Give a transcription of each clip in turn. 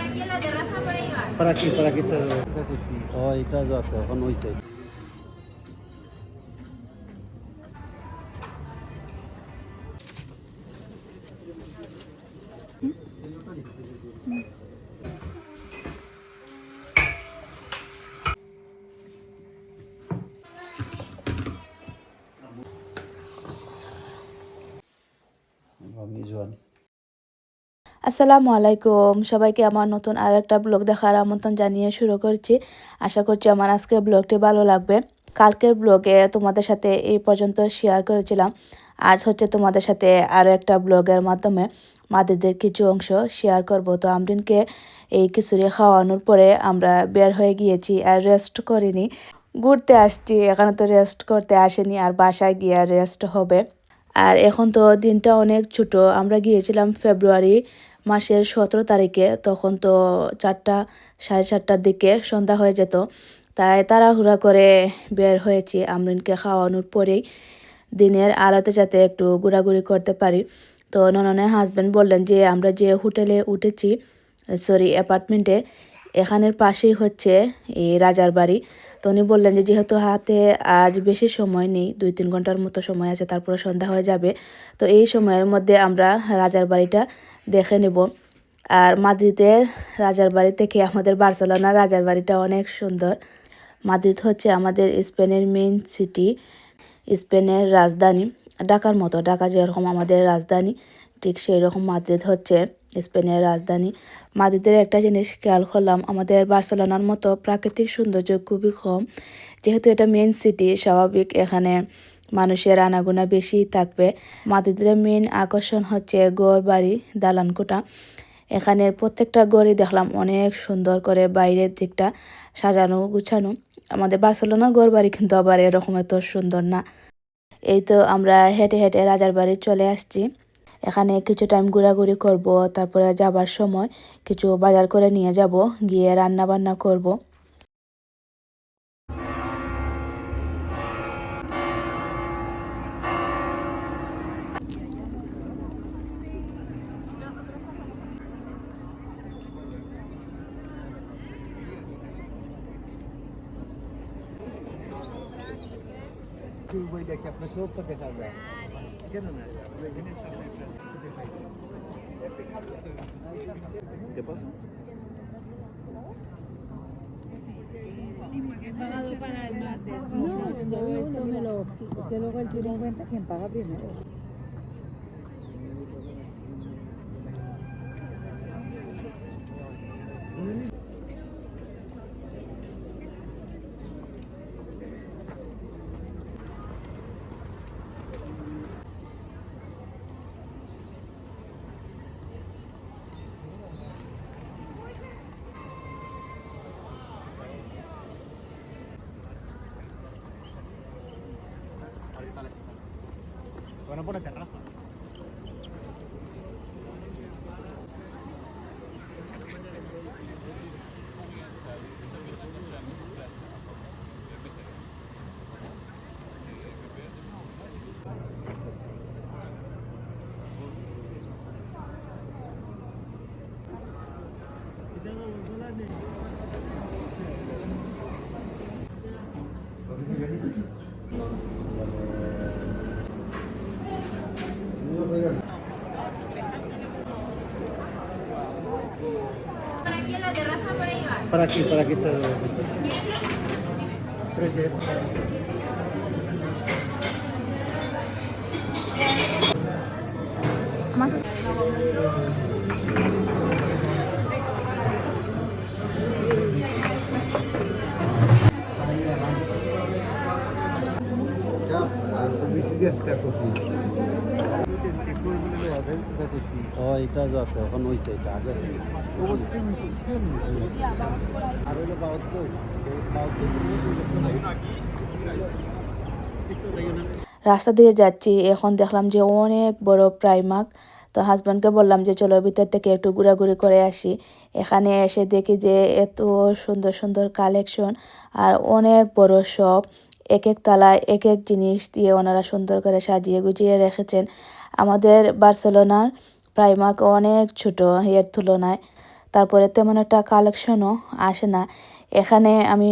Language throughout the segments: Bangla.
¿Para quién la de raza por ahí va? Para aquí, para aquí está. ও এটা যে আছে এখন হইছে আমি জোয়ান আসসালামু আলাইকুম। সবাইকে আমার নতুন আর একটা ব্লগ দেখার আমন্ত্রণ জানিয়ে শুরু করছি। আশা করছি আমার আজকের ব্লগটি ভালো লাগবে। কালকের ব্লগে তোমাদের সাথে এই পর্যন্ত শেয়ার করেছিলাম। আজ হচ্ছে তোমাদের সাথে আরও একটা ব্লগের মাধ্যমে মাদেরদের কিছু অংশ শেয়ার করব। তো আমরিনকে এই খিচুড়ি খাওয়ানোর পরে আমরা বের হয়ে গিয়েছি আর রেস্ট করিনি। ঘুরতে আসছি। এখানে তো রেস্ট করতে আসেনি আর বাসায় গিয়ে রেস্ট হবে। আর এখন তো দিনটা অনেক ছোট। আমরা গিয়েছিলাম ফেব্রুয়ারি মাসের সতেরো তারিখে তখন তো চারটা, সাড়ে চারটার দিকে সন্ধ্যা হয়ে যেত। তাই তাড়াহুড়া করে বের হয়েছি আমরিনকে খাওয়ানোর পরেই। দিনের আলোতে যাতে একটু ঘোরাঘুরি করতে পারি। তো নননের হাজব্যান্ড বললেন যে, আমরা যে হোটেলে উঠেছি সরি অ্যাপার্টমেন্টে এখানের পাশেই হচ্ছে এই রাজার বাড়ি। তো উনি বললেন যে, যেহেতু হাতে আজ বেশি সময় নেই দুই তিন ঘণ্টার মতো সময় আছে, তারপরে সন্ধ্যা হয়ে যাবে। তো এই সময়ের মধ্যে আমরা রাজার বাড়িটা দেখে নেব। আর মাদ্রিদের রাজার বাড়ি থেকে আমাদের বার্সেলোনার রাজার বাড়িটা অনেক সুন্দর। মাদ্রিদ হচ্ছে আমাদের স্পেনের মেইন সিটি স্পেনের রাজধানী। ঢাকার মতো, ঢাকা যেরকম আমাদের রাজধানী, ঠিক সেই রকম মাদ্রিদ হচ্ছে স্পেনের রাজধানী। মাদ্রিদের একটা জিনিস খেয়াল করলাম, আমাদের বার্সেলোনার মতো প্রাকৃতিক সৌন্দর্য খুবই কম। যেহেতু এটা মেন সিটি স্বাভাবিক এখানে মানুষের আনাগোনা বেশি থাকবে। মাদ্রিদের মেন আকর্ষণ হচ্ছে গড় বাড়ি দালানকোটা এখানের প্রত্যেকটা গড়ই দেখলাম অনেক সুন্দর করে বাইরের দিকটা সাজানো, গুছানো। আমাদের বার্সেলোনার গড় বাড়ি কিন্তু আবার এরকম এত সুন্দর না। এই তো আমরা হেঁটে হেঁটে রাজার বাড়ি চলে আসছি। এখানে কিছু টাইম ঘোরাঘুরি করব, তারপরে যাবার সময় কিছু বাজার করে নিয়ে যাব, গিয়ে রান্না বান্না করব। বই দেখি আপনার সবটা দেখা যায় কেন না এখানে সামনে একটা দেখাই ¿Qué pasa? He pagado para el martes. No, todo esto me lo. Es que luego él tiene en cuenta quien paga primero. Bueno, pone terraza. Para aquí, para aquí está. De- এটা আছে, এখন হইছে এটা, আগে আছে। রাস্তা দিয়ে যাচ্ছি, এখন দেখলাম যে অনেক বড় প্রাইমার্ক তো হাজব্যান্ডকে বললাম যে, চলো ভিতর থেকে একটু ঘোরাঘুরি করে আসি। এখানে এসে দেখি যে, এত সুন্দর সুন্দর কালেকশন আর অনেক বড় শপ এক এক তালায় এক এক জিনিস দিয়ে ওনারা সুন্দর করে সাজিয়ে গুছিয়ে রেখেছেন। আমাদের বার্সেলোনার প্রাইমার্ক অনেক ছোট, এর তুলনায়। তারপরে তেমন একটা কালেকশনও আসে না। এখানে আমি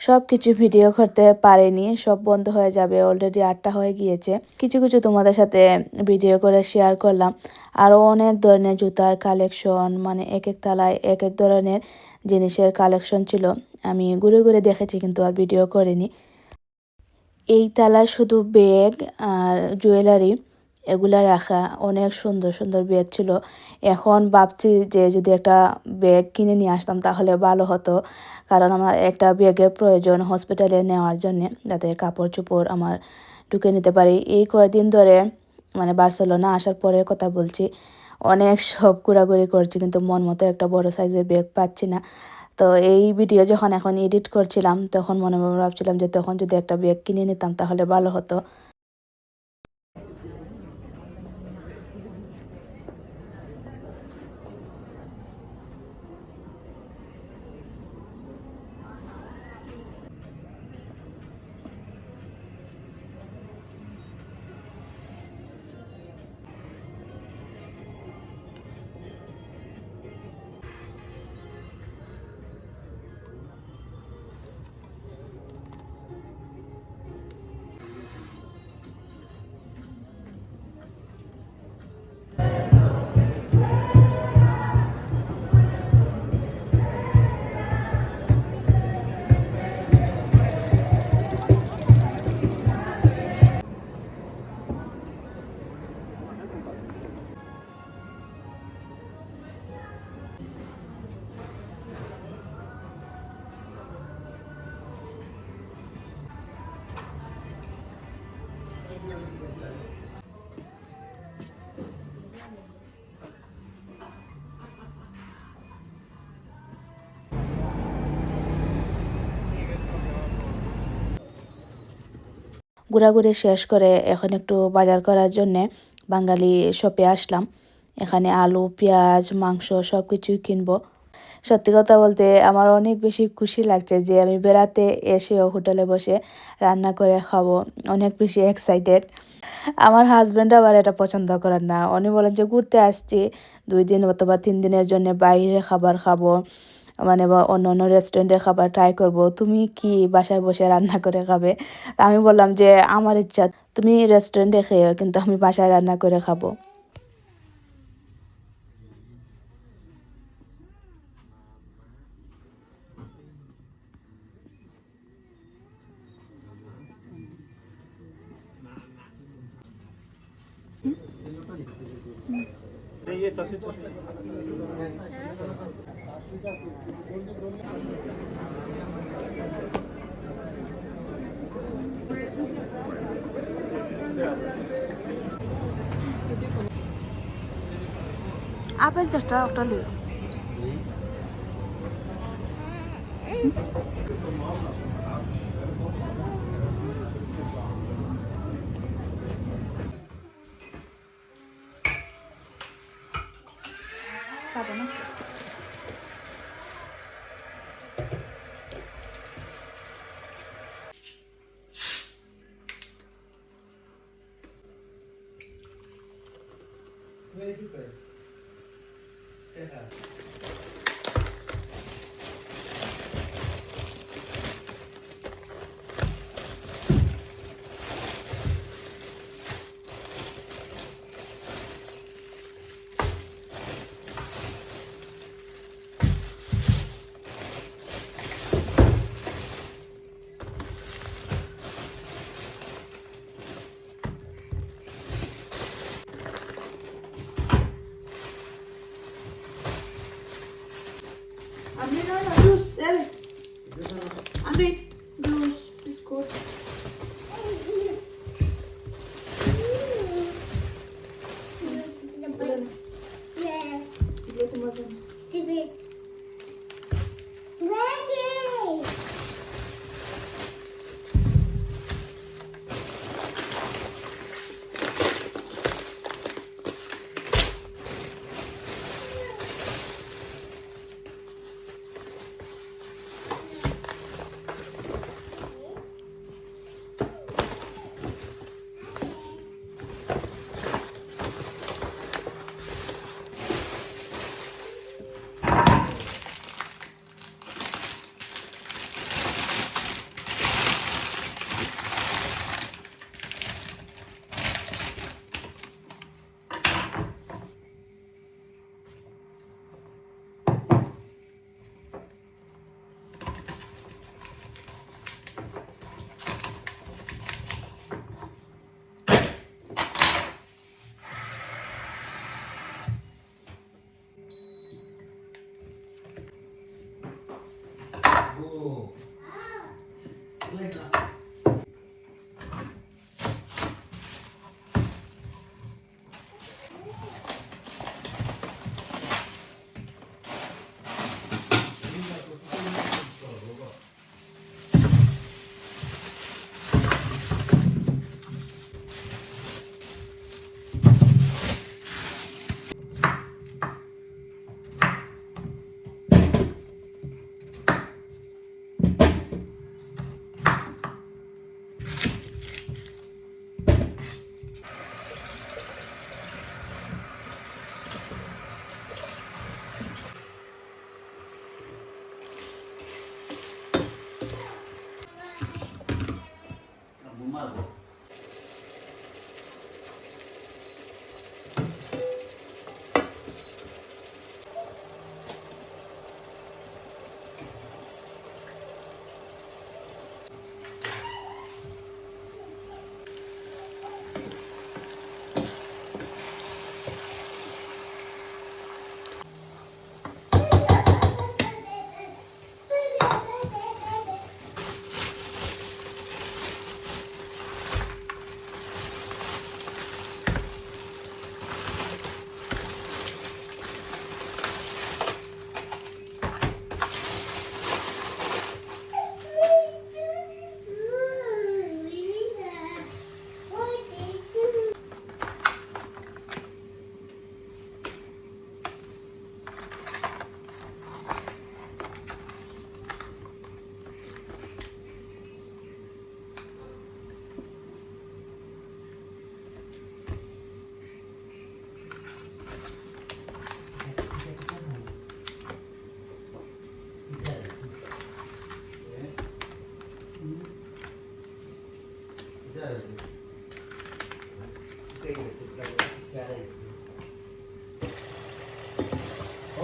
সব কিছু ভিডিও করতে পারিনি, সব বন্ধ হয়ে যাবে অলরেডি আটটা হয়ে গিয়েছে। কিছু কিছু তোমাদের সাথে ভিডিও করে শেয়ার করলাম। আরও অনেক ধরনের জুতার কালেকশন মানে এক এক তলায় এক এক ধরনের জিনিসের কালেকশন ছিল। আমি ঘুরে ঘুরে দেখেছি কিন্তু আর ভিডিও করিনি। এই তালায় শুধু ব্যাগ আর জুয়েলারি এগুলা রাখা অনেক সুন্দর সুন্দর ব্যাগ ছিল। এখন ভাবছি যে যদি একটা ব্যাগ কিনে নিয়ে আসতাম তাহলে ভালো হতো। কারণ আমার একটা ব্যাগের প্রয়োজন হসপিটালে নেওয়ার জন্যে, যাতে কাপড় চোপড় আমার ঢুকে নিতে পারি। এই কয়েকদিন ধরে মানে বার্সেলোনা আসার পরের কথা বলছি, অনেক সব ঘোরাঘুরি করছি কিন্তু মন মতো একটা বড় সাইজের ব্যাগ পাচ্ছি না। তো এই ভিডিও যখন এখন এডিট করছিলাম, তখন মনে মনে ভাবছিলাম যে তখন যদি একটা ব্যাগ কিনে নিতাম তাহলে ভালো হতো। ঘোরাঘুরি শেষ করে এখন একটু বাজার করার জন্যে বাঙালি শপে আসলাম। এখানে আলু, পেঁয়াজ, মাংস সব কিছুই কিনবো। সত্যি কথা বলতে আমার অনেক বেশি খুশি লাগছে যে আমি বেড়াতে এসেও হোটেলে বসে রান্না করে খাব, অনেক বেশি এক্সাইটেড আমার হাজব্যান্ড আবার এটা পছন্দ করেন না। উনি বলেন যে ঘুরতে আসছি, দুই দিন অথবা তিন দিনের জন্য বাইরে খাবার খাব। মানে বা অন্য অন্য রেস্টুরেন্টে খাবার ট্রাই করব, তুমি কি বাসায় বসে রান্না করে খাবে? আমি বললাম যে, আমার ইচ্ছা, তুমি রেস্টুরেন্টে খেয়ে কিন্তু আমি বাসায় রান্না করে খাব। আপেল চাষটা ওটা লিও খাবো না André, three goes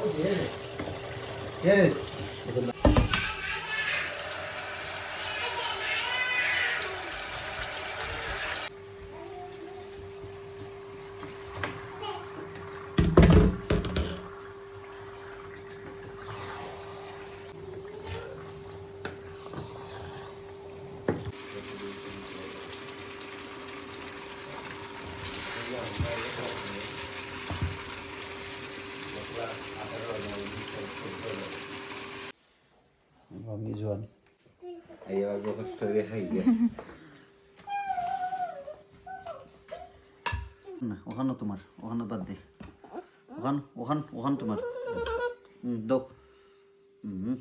给的，这个。Aku kos dari hai ya. না ওখানে তোমার ওখানে বাদ দে। ওখান ওখান ওখান তোমার। হুম দাও। হুম